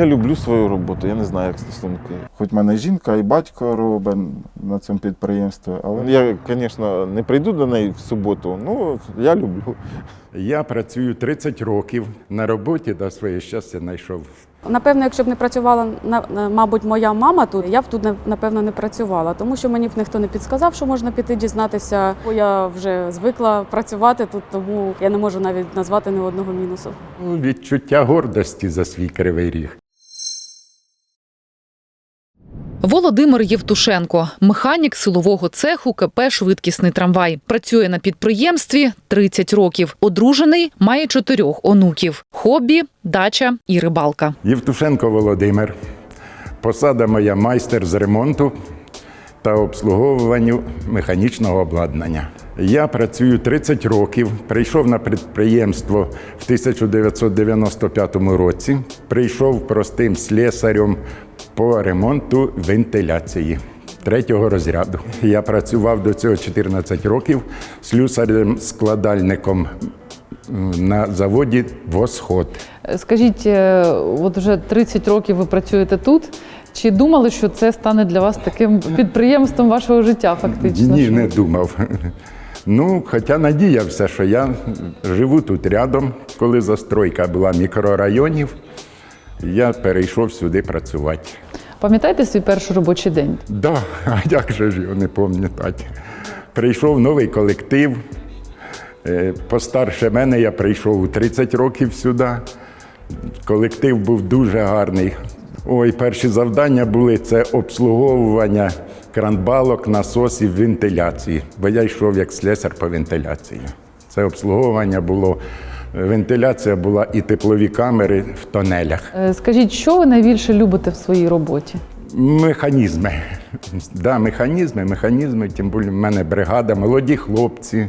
Я люблю свою роботу, я не знаю, як стосунки. Хоч в мене жінка і батько робить на цьому підприємстві, але я, звісно, не прийду до неї в суботу. Ну, я люблю. Я працюю 30 років на роботі, до своє щастя знайшов. Напевно, якщо б не працювала мабуть, моя мама тут, я б тут не- напевно не працювала, тому що мені б ніхто не підсказав, що можна піти дізнатися. Бо я вже звикла працювати тут, тому я не можу навіть назвати ні одного мінусу. Ну, Відчуття гордості за свій кривий ріг. Володимир Євтушенко, механік силового цеху КП Швидкісний трамвай. Працює на підприємстві 30 років. Одружений, має чотирьох онуків: хобі, дача і рибалка. Євтушенко Володимир. Посада моя майстер з ремонту та обслуговуванню механічного обладнання. Я працюю 30 років. Прийшов на підприємство в 1995 році. Прийшов простим слесарем по ремонту вентиляції. Третього розряду. Я працював до цього 14 років слюсарем-складальником на заводі Восход. Скажіть, е, от вже 30 років ви працюєте тут. Чи думали, що це стане для вас таким підприємством вашого життя, фактично? Ні, не думав. Ну, хоча надіявся, що я живу тут рядом. Коли застройка була мікрорайонів, я перейшов сюди працювати. Пам'ятаєте свій перший робочий день? Да, а як же ж його не пам'ятати? Прийшов новий колектив. Е, Постарше мене я прийшов у 30 років сюди. Колектив був дуже гарний. Ой, перші завдання були це обслуговування кранбалок, насосів, вентиляції. Бо я йшов як слесар по вентиляції. Це обслуговування було, вентиляція була і теплові камери в тонелях. Е, Скажіть, що ви найбільше любите в своїй роботі? Механізми. Да, механізми, механізми, тим більше в мене бригада, молоді хлопці.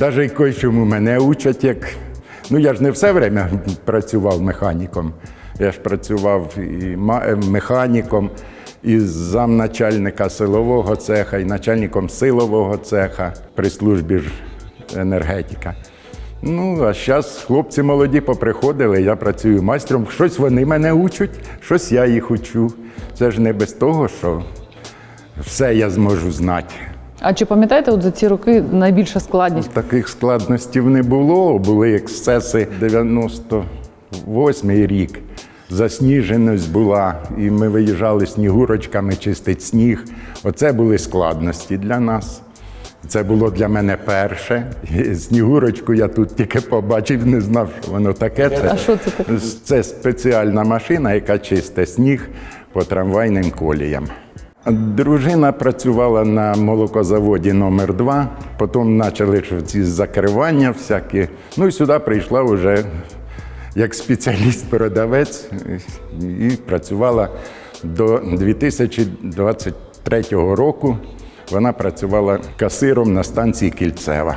Навіть кой-чому мене учать, як. Ну, я ж не все время працював механіком. Я ж працював і е, механіком, і замначальника силового цеха, і начальником силового цеха при службі ж енергетика. Ну, а зараз хлопці молоді поприходили, я працюю майстром. Щось вони мене учать, щось я їх учу. Це ж не без того, що все я зможу знати. А чи пам'ятаєте, от за ці роки найбільша складність? Таких складностей не було. Були ексцеси 98-й рік. Засніженість була, і ми виїжджали снігурочками чистить сніг. Оце були складності для нас. Це було для мене перше. Снігурочку я тут тільки побачив, не знав, що воно таке. Це, А що це таке? Це спеціальна машина, яка чистить сніг по трамвайним коліям. Дружина працювала на молокозаводі номер 2 потім почали ці закривання всякі. Ну і сюди прийшла вже як спеціаліст-продавець і працювала до 2023 року. Вона працювала касиром на станції Кільцева.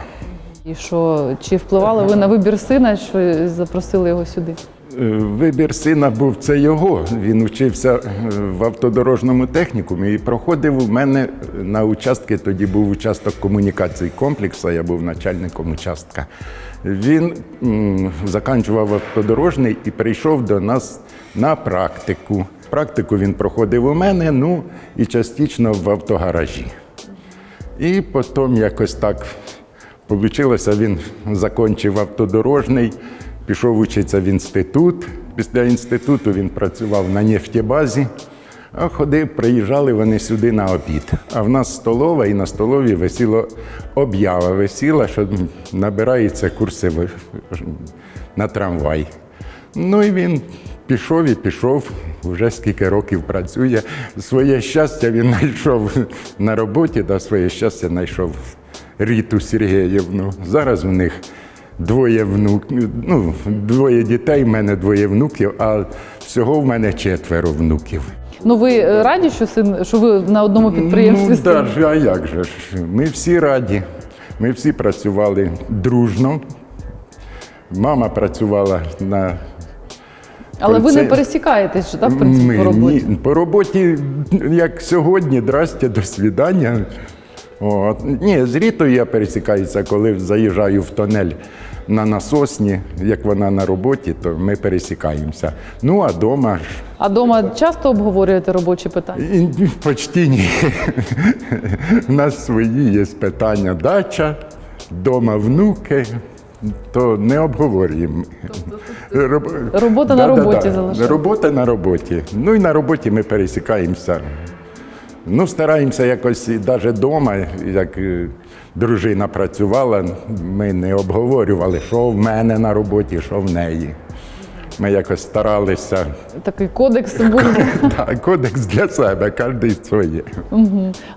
І що чи впливали ви на вибір сина, що запросили його сюди? Е, Вибір сина був це його. Він вчився е, в автодорожньому технікумі і проходив у мене на участки. Тоді був участок комунікацій комплексу, я був начальником участка. Він м, закінчував автодорожний і прийшов до нас на практику. Практику він проходив у мене, ну і частично в автогаражі. І потім якось так вийшло, він закінчив автодорожний, пішов вчитися в інститут. Після інституту він працював на нефтебазі, а ходив, приїжджали вони сюди на обід. А в нас столова, і на столові висіло об'ява висіла, що набираються курси на трамвай. Ну і він пішов і пішов, вже скільки років працює. Своє щастя він знайшов на роботі, да своє щастя знайшов Ріту Сергіївну. Зараз у них двоє внук, ну, двоє дітей, в мене двоє внуків, а всього в мене четверо внуків. Ну ви е, раді, що син, що ви на одному підприємстві? Ну, да, а як же ж? Ми всі раді. Ми всі працювали дружно. Мама працювала на Але ви не пересікаєтесь, же, так, в принципі, Ми по роботі? Ні, по роботі, як сьогодні, здрасте, до свідання. От. Ні, з Рітою я пересікаюся, коли заїжджаю в тонель на насосні, як вона на роботі, то ми пересікаємося. Ну а вдома ж А вдома часто обговорюєте робочі питання? і, почти ні. У нас свої є питання. Дача, вдома внуки, то не обговорюємо. Роб- Робота на роботі залишається. Робота на роботі. Ну і на роботі ми пересікаємося. Ну, стараємося якось навіть вдома, як е, дружина працювала, ми не обговорювали, що в мене на роботі, що в неї. Ми якось старалися. Такий кодекс був. Так, кодекс для себе, кожен своє.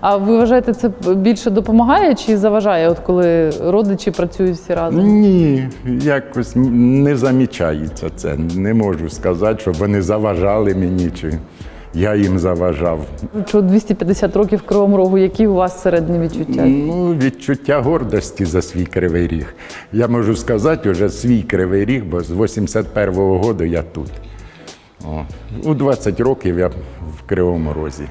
А ви вважаєте, це більше допомагає чи заважає, от коли родичі працюють всі разом? Ні, якось не замічається це. Не можу сказати, щоб вони заважали мені, чи я їм заважав. Що 250 років Кривому Рогу, які у вас середні відчуття? Ну, відчуття гордості за свій кривий ріг. Я можу сказати, вже свій кривий ріг, бо з 81-го року я тут. О, у 20 років я в Кривому Розі.